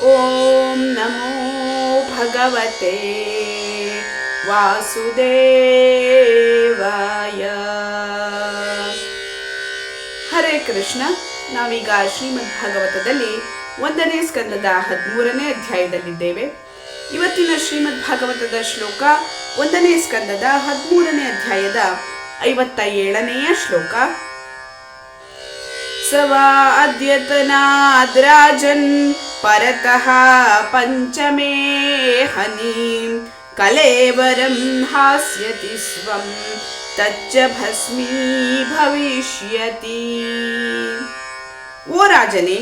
ॐ नमो भगवते ವಾಸುದೇವಾಯ ಹರೇ ಕೃಷ್ಣ ನಾವೀಗ ಶ್ರೀಮದ್ ಭಾಗವತದಲ್ಲಿ ಒಂದನೇ ಸ್ಕಂದದ ಹದಿಮೂರನೇ ಅಧ್ಯಾಯದಲ್ಲಿದ್ದೇವೆ ಇವತ್ತಿನ ಶ್ರೀಮದ್ ಭಾಗವತದ ಶ್ಲೋಕ ಒಂದನೇ ಸ್ಕಂದದ ಹದಿಮೂರನೇ ಅಧ್ಯಾಯದ ಐವತ್ತ ಏಳನೆಯ ಶ್ಲೋಕ स वा अद्यतनाद्राजन् परतः पञ्चमे हनीं कलेवरं हास्यति स्वं तच्च ಭಸ್ಮೀ ಭವಿಷ್ಯತಿ ಓ ರಾಜನೇ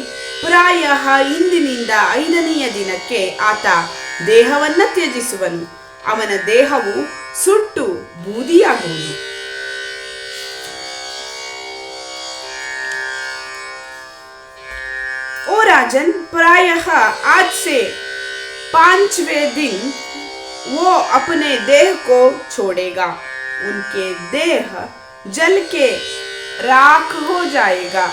ಪ್ರಾಯ ಇಂದಿನಿಂದ ಐದನೆಯ ದಿನಕ್ಕೆ ಆತ ದೇಹವನ್ನ ತ್ಯಜಿಸುವನು ಅವನ ದೇಹವು ಸುಟ್ಟು ಬೂದಿಯಾಗುವುದು राजन प्रायः आज से पांचवें दिन वो अपने देह को छोड़ेगा उनके देह जल के राख हो जाएगा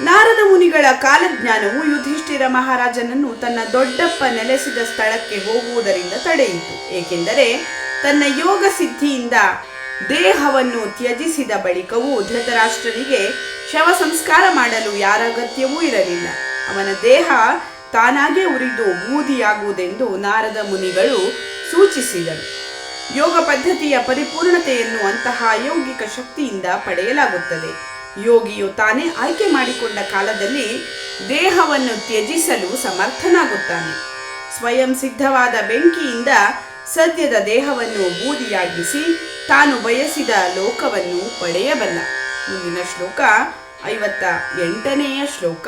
ನಾರದ ಮುನಿಗಳ ಕಾಲಜ್ಞಾನವು ಯುಧಿಷ್ಠಿರ ಮಹಾರಾಜನನ್ನು ತನ್ನ ದೊಡ್ಡಪ್ಪ ನೆಲೆಸಿದ ಸ್ಥಳಕ್ಕೆ ಹೋಗುವುದರಿಂದ ತಡೆಯಿತು ಏಕೆಂದರೆ ತನ್ನ ಯೋಗ ಸಿದ್ಧಿಯಿಂದ ದೇಹವನ್ನು ತ್ಯಜಿಸಿದ ಬಳಿಕವೂ ಧೃತರಾಷ್ಟ್ರನಿಗೆ ಶವ ಸಂಸ್ಕಾರ ಮಾಡಲು ಯಾರ ಅಗತ್ಯವೂ ಇರಲಿಲ್ಲ. ಅವನ ದೇಹ ತಾನಾಗೇ ಉರಿದು ಬೂದಿಯಾಗುವುದೆಂದು ನಾರದ ಮುನಿಗಳು ಸೂಚಿಸಿದರು. ಯೋಗ ಪದ್ಧತಿಯ ಪರಿಪೂರ್ಣತೆಯನ್ನು ಅಂತಹ ಯೌಗಿಕ ಶಕ್ತಿಯಿಂದ ಪಡೆಯಲಾಗುತ್ತದೆ. ಯೋಗಿಯು ತಾನೇ ಆಯ್ಕೆ ಮಾಡಿಕೊಂಡ ಕಾಲದಲ್ಲಿ ದೇಹವನ್ನು ತ್ಯಜಿಸಲು ಸಮರ್ಥನಾಗುತ್ತಾನೆ. ಸ್ವಯಂ ಸಿದ್ಧವಾದ ಬೆಂಕಿಯಿಂದ ಸದ್ಯದ ದೇಹವನ್ನು ಬೂದಿಯಾಗಿಸಿ ತಾನು ಬಯಸಿದ ಲೋಕವನ್ನು ಪಡೆಯಬಲ್ಲ. ಮುಂದಿನ ಶ್ಲೋಕ ಐವತ್ತ ಎಂಟನೆಯ ಶ್ಲೋಕ.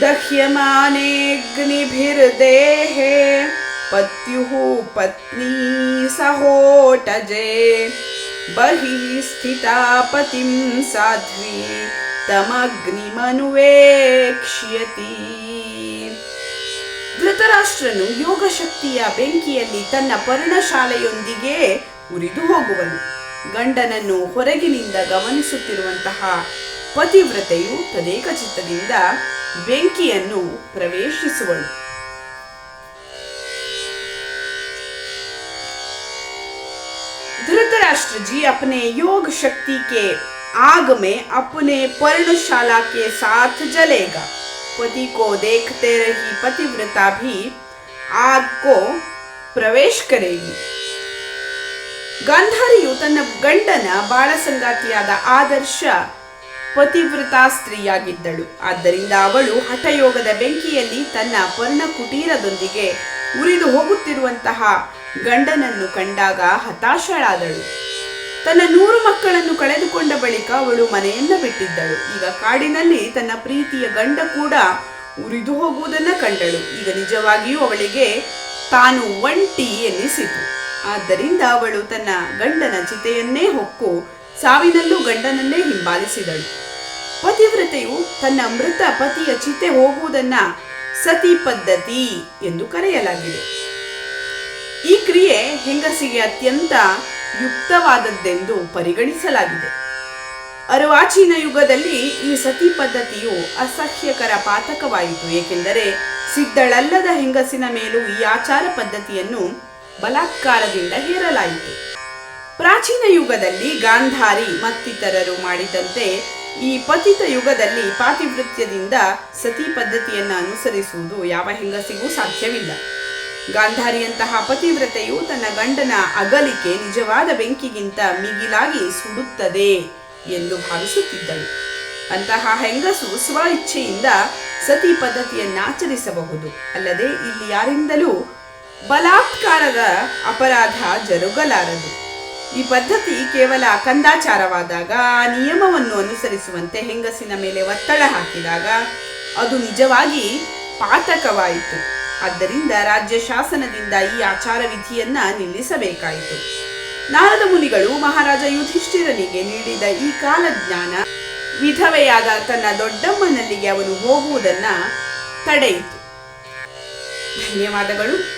ದಹ್ಯಮಾನೇಗ್ನಿಭಿರ್ದೇಹೇ ಪತ್ಯುಃ ಪತ್ನಿ ಸಹೋಟಜೆ ಬಹಿ ಸ್ಥಿತಾ ಪತಿಂ ಸಾಧ್ವಿ ತಮಗ್ನಿಮನುವೇಕ್ಷ್ಯತಿ. ಧೃತರಾಷ್ಟ್ರನು ಯೋಗಶಕ್ತಿಯ ಬೆಂಕಿಯಲ್ಲಿ ತನ್ನ ಪರ್ಣಶಾಲೆಯೊಂದಿಗೆ ಉರಿದು ಹೋಗುವನು. ಗಂಡನನ್ನು ಹೊರಗಿನಿಂದ ಗಮನಿಸುತ್ತಿರುವಂತಹ ಪತಿವ್ರತೆಯು ತದೇಕ ಚಿತ್ತದಿಂದ ಬೆಂಕಿಯನ್ನು ಪ್ರವೇಶಿಸುವಳು धृतराष्ट्र जी अपने योग शक्ति के आग में अपने पर्णशाला के साथ जलेगा पति को देखते रही पतिव्रता भी आग को ಪ್ರವೇಶ ಕರೆಗಿ ಗಾಂಧಾರಿಯು ತನ್ನ ಗಂಡನ ಬಾಳ ಸಂಗಾತಿಯಾದ ಆದರ್ಶ ಪತಿವ್ರತಾ ಸ್ತ್ರೀಯಾಗಿದ್ದಳು ಆದ್ದರಿಂದ ಅವಳು ಹಠಯೋಗದ ಬೆಂಕಿಯಲ್ಲಿ ತನ್ನ ಪರ್ಣ ಕುಟೀರದೊಂದಿಗೆ ಉರಿದು ಹೋಗುತ್ತಿರುವಂತಹ ಗಂಡನನ್ನು ಕಂಡಾಗ ಹತಾಶಳಾದಳು. ತನ್ನ ನೂರು ಮಕ್ಕಳನ್ನು ಕಳೆದುಕೊಂಡ ಬಳಿಕ ಅವಳು ಮನೆಯನ್ನ ಬಿಟ್ಟಿದ್ದಳು. ಈಗ ಕಾಡಿನಲ್ಲಿ ತನ್ನ ಪ್ರೀತಿಯ ಗಂಡ ಕೂಡ ಉರಿದು ಹೋಗುವುದನ್ನ ಕಂಡಳು. ಈಗ ನಿಜವಾಗಿಯೂ ಅವಳಿಗೆ ತಾನು ಒಂಟಿ ಎನ್ನಿಸಿತು. ಆದ್ದರಿಂದ ಅವಳು ತನ್ನ ಗಂಡನ ಚಿತೆಯನ್ನೇ ಹೊಕ್ಕು ಸಾವಿನಲ್ಲೂ ಗಂಡನನ್ನೇ ಹಿಂಬಾಲಿಸಿದಳು. ಪತಿವ್ರತೆಯು ತನ್ನ ಮೃತ ಪತಿಯ ಚಿತೆ ಹೋಗುವುದನ್ನ ಸತಿ ಪದ್ಧತಿ ಎಂದು ಕರೆಯಲಾಗಿದೆ. ಈ ಕ್ರಿಯೆ ಹೆಂಗಸಿಗೆ ಅತ್ಯಂತ ಯುಕ್ತವಾದದ್ದೆಂದು ಪರಿಗಣಿಸಲಾಗಿದೆ. ಅರುವಾಚೀನ ಯುಗದಲ್ಲಿ ಈ ಸತಿ ಪದ್ಧತಿಯು ಅಸಹ್ಯಕರ ಪಾತಕವಾಯಿತು, ಏಕೆಂದರೆ ಸಿದ್ಧಳಲ್ಲದ ಹೆಂಗಸಿನ ಮೇಲೂ ಈ ಆಚಾರ ಪದ್ಧತಿಯನ್ನು ಬಲಾತ್ಕಾರದಿಂದ ಹೇರಲಾಯಿತು. ಪ್ರಾಚೀನ ಯುಗದಲ್ಲಿ ಗಾಂಧಾರಿ ಮತ್ತಿತರರು ಮಾಡಿದಂತೆ ಈ ಪತಿತ ಯುಗದಲ್ಲಿ ಪಾತಿವೃತ್ಯದಿಂದ ಸತಿ ಪದ್ಧತಿಯನ್ನು ಅನುಸರಿಸುವುದು ಯಾವ ಹೆಂಗಸಿಗೂ ಸಾಧ್ಯವಿಲ್ಲ. ಗಾಂಧಾರಿಯಂತಹ ಪತಿವ್ರತೆಯು ತನ್ನ ಗಂಡನ ಅಗಲಿಕೆ ನಿಜವಾದ ಬೆಂಕಿಗಿಂತ ಮಿಗಿಲಾಗಿ ಸುಡುತ್ತದೆ ಎಂದು ಭಾವಿಸುತ್ತಿದ್ದಳು. ಅಂತಹ ಹೆಂಗಸು ಸ್ವ ಇಚ್ಛೆಯಿಂದ ಸತಿ ಪದ್ಧತಿಯನ್ನಾಚರಿಸಬಹುದು. ಅಲ್ಲದೆ ಇಲ್ಲಿ ಯಾರಿಂದಲೂ ಬಲಾತ್ಕಾರದ ಅಪರಾಧ ಜರುಗಲಾರದು. ಈ ಪದ್ಧತಿ ಕೇವಲ ಕಂದಾಚಾರವಾದಾಗ ಆ ನಿಯಮವನ್ನು ಅನುಸರಿಸುವಂತೆ ಹೆಂಗಸಿನ ಮೇಲೆ ಒತ್ತಡ ಹಾಕಿದಾಗ ಅದು ನಿಜವಾಗಿ ಪಾತಕವಾಯಿತು. ಆದ್ದರಿಂದ ರಾಜ್ಯ ಶಾಸನದಿಂದ ಈ ಆಚಾರ ವಿಧಿಯನ್ನ ನಿಲ್ಲಿಸಬೇಕಾಯಿತು. ನಾರದ ಮುನಿಗಳು ಮಹಾರಾಜ ಯುಧಿಷ್ಠಿರನಿಗೆ ನೀಡಿದ ಈ ಕಾಲಜ್ಞಾನ ವಿಧವೆಯಾದ ತನ್ನ ದೊಡ್ಡಮ್ಮನಲ್ಲಿಗೆ ಅವನು ಹೋಗುವುದನ್ನ ತಡೆಯಿತು. ಧನ್ಯವಾದಗಳು.